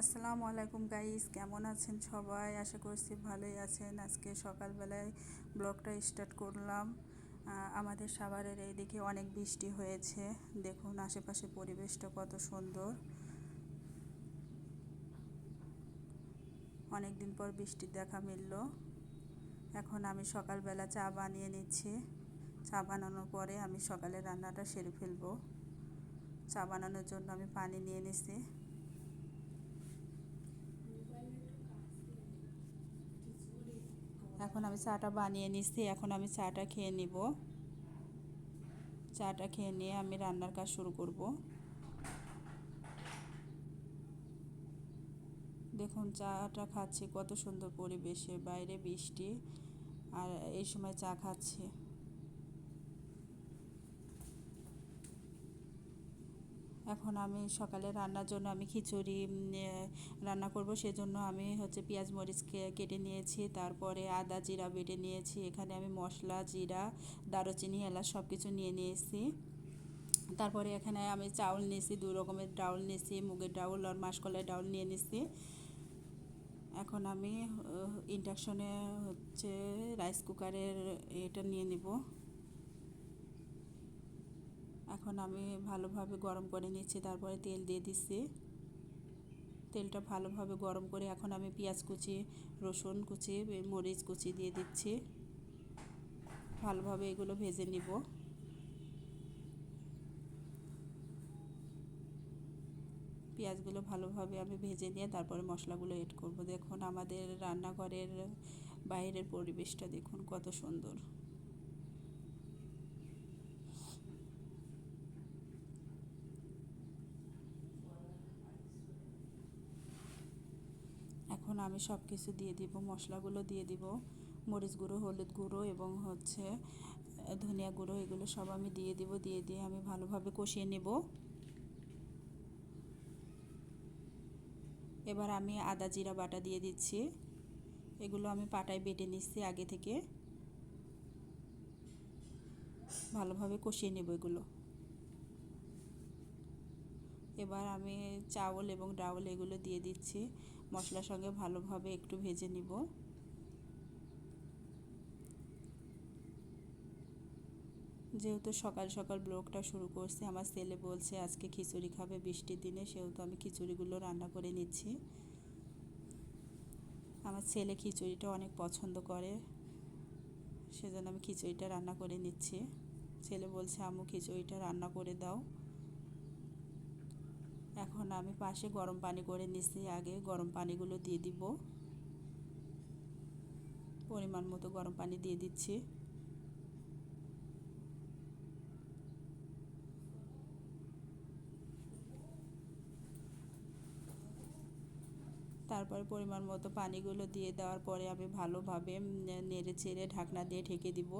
আসসালামু আলাইকুম গাইস, কেমন আছেন সবাই? আশা করছি ভালোই আছেন। আজকে সকালবেলায় ব্লগটা স্টার্ট করলাম। আমাদের সাভারের এইদিকে অনেক বৃষ্টি হয়েছে। দেখুন আশেপাশে পরিবেশটা কত সুন্দর। অনেক দিন পর বৃষ্টির দেখা মিলল। এখন আমি সকালবেলা চা বানিয়ে নিচ্ছি। চা বানানোর পরে আমি সকালে রান্নাটা সেরে ফেলব। চা বানানোর জন্য আমি পানি নিয়ে নিছি। এখন আমি চাটা বানিয়ে নিচ্ছি, এখন আমি চাটা খেয়ে নিব। চাটা খেয়ে নিয়ে আমি রান্নার কাজ শুরু করব। দেখুন, চাটা খাচ্ছি, কত সুন্দর পরিবেশে, বাইরে বৃষ্টি, আর এই সময় চা খাচ্ছি। এখন আমি সকালে রান্নার জন্য আমি খিচুড়ি রান্না করব। সেজন্য আমি হচ্ছে পেঁয়াজ মরিচ কেটে নিয়েছি, তারপরে আদা জিরা বেটে নিয়েছি, এখানে আমি মশলা, জিরা, দারুচিনি, এলাচ সব কিছু নিয়ে নিয়েছি। তারপরে এখানে আমি চাউল নিয়েছি, দু রকমের ডাউল নিয়েছি, মুগের ডাউল আর মাসকলাই ডাউল নিয়ে নিয়েছি। এখন আমি ইন্ডাকশনে হচ্ছে রাইস কুকারের এটা নিয়ে নিব। এখন আমি ভালোভাবে গরম করে নিচ্ছি, তারপরে তেল দিয়ে দিচ্ছি। তেলটা ভালোভাবে গরম করে এখন আমি পেঁয়াজ কুচি, রসুন কুচি, মরিচ কুচি দিয়ে দিচ্ছি। ভালোভাবে এগুলো ভেজে নিব। পেঁয়াজগুলো ভালোভাবে আমি ভেজে নিয়ে তারপরে মশলাগুলো এড করব। দেখুন, আমাদের রান্নাঘরের বাইরের পরিবেশটা দেখুন কত সুন্দর এখন আমি সব কিছু দিয়ে দিব। মশলাগুলো দিয়ে দিব। মরিচ গুঁড়ো, হলুদ গুঁড়ো এবং হচ্ছে ধনিয়া গুঁড়ো, এগুলো সব আমি দিয়ে দিব, দিয়ে দিয়ে আমি ভালোভাবে কষিয়ে নেব। এবার আমি আদা জিরা বাটা দিয়ে দিচ্ছি। এগুলো আমি পাটায় বেটে নিচ্ছি আগে থেকে। ভালোভাবে কষিয়ে নেব এগুলো। এবার আমি চাউল এবং ডাউল এগুলো দিয়ে দিচ্ছি। মশলার সঙ্গে ভালোভাবে একটু ভেজে নিব। যেহেতু সকাল সকাল ব্লগটা শুরু করছি, আমার ছেলে বলছে আজকে খিচুড়ি খাবে বৃষ্টির দিনে, সেহেতু আমি খিচুড়িগুলো রান্না করে নিচ্ছি। আমার ছেলে খিচুড়িটা অনেক পছন্দ করে, সেজন্য আমি খিচুড়িটা রান্না করে নিচ্ছি। ছেলে বলছে, আম্মু, খিচুড়িটা রান্না করে দাও। এখন আমি পাশে গরম পানি করে নিচ্ছি, আগে গরম পানিগুলো দিয়ে দিব। পরিমাণ মতো গরম পানি দিয়ে দিচ্ছি। তারপরে পরিমাণ মতো পানিগুলো দিয়ে দেওয়ার পরে আমি ভালোভাবে নেড়ে চেড়ে ঢাকনা দিয়ে ঢেকে দিব।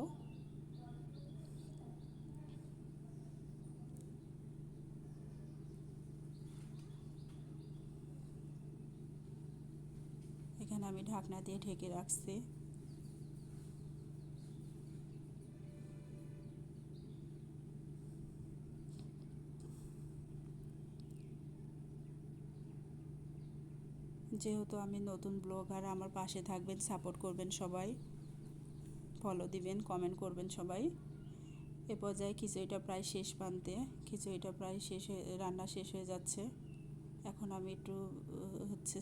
এখানে আমি ঢাকনা দিয়ে ঢেকে রাখছি। যেহেতু আমি নতুন ব্লগার, আমার পাশে থাকবেন, সাপোর্ট করবেন সবাই। ফলো দিবেন, কমেন্ট করবেন সবাই। এ পর্যায়ে খিচুড়িটা প্রায় শেষ প্রান্তে, খিচুড়িটা প্রায় শেষ হয়ে, রান্না শেষ হয়ে যাচ্ছে। এখন আমি একটু হচ্ছে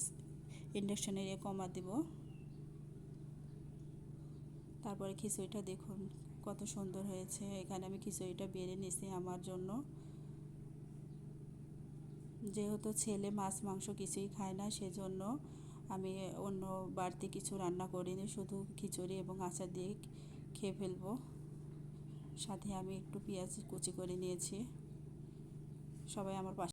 ইন্ডাকশানের ইয়ে কমা দিব। তারপরে খিচুড়িটা দেখুন কত সুন্দর হয়েছে। এখানে আমি খিচুড়িটা বেড়ে নিছি আমার জন্য। যেহেতু ছেলে মাছ, মাংস কিছুই খায় না, সেজন্য আমি অন্য বাড়তি কিছু রান্না করিনি, শুধু খিচুড়ি এবং আচার দিয়ে খেয়ে ফেলব। সাথে আমি একটু পেঁয়াজ কুচি করে নিয়েছি। সবাই আমার পাশে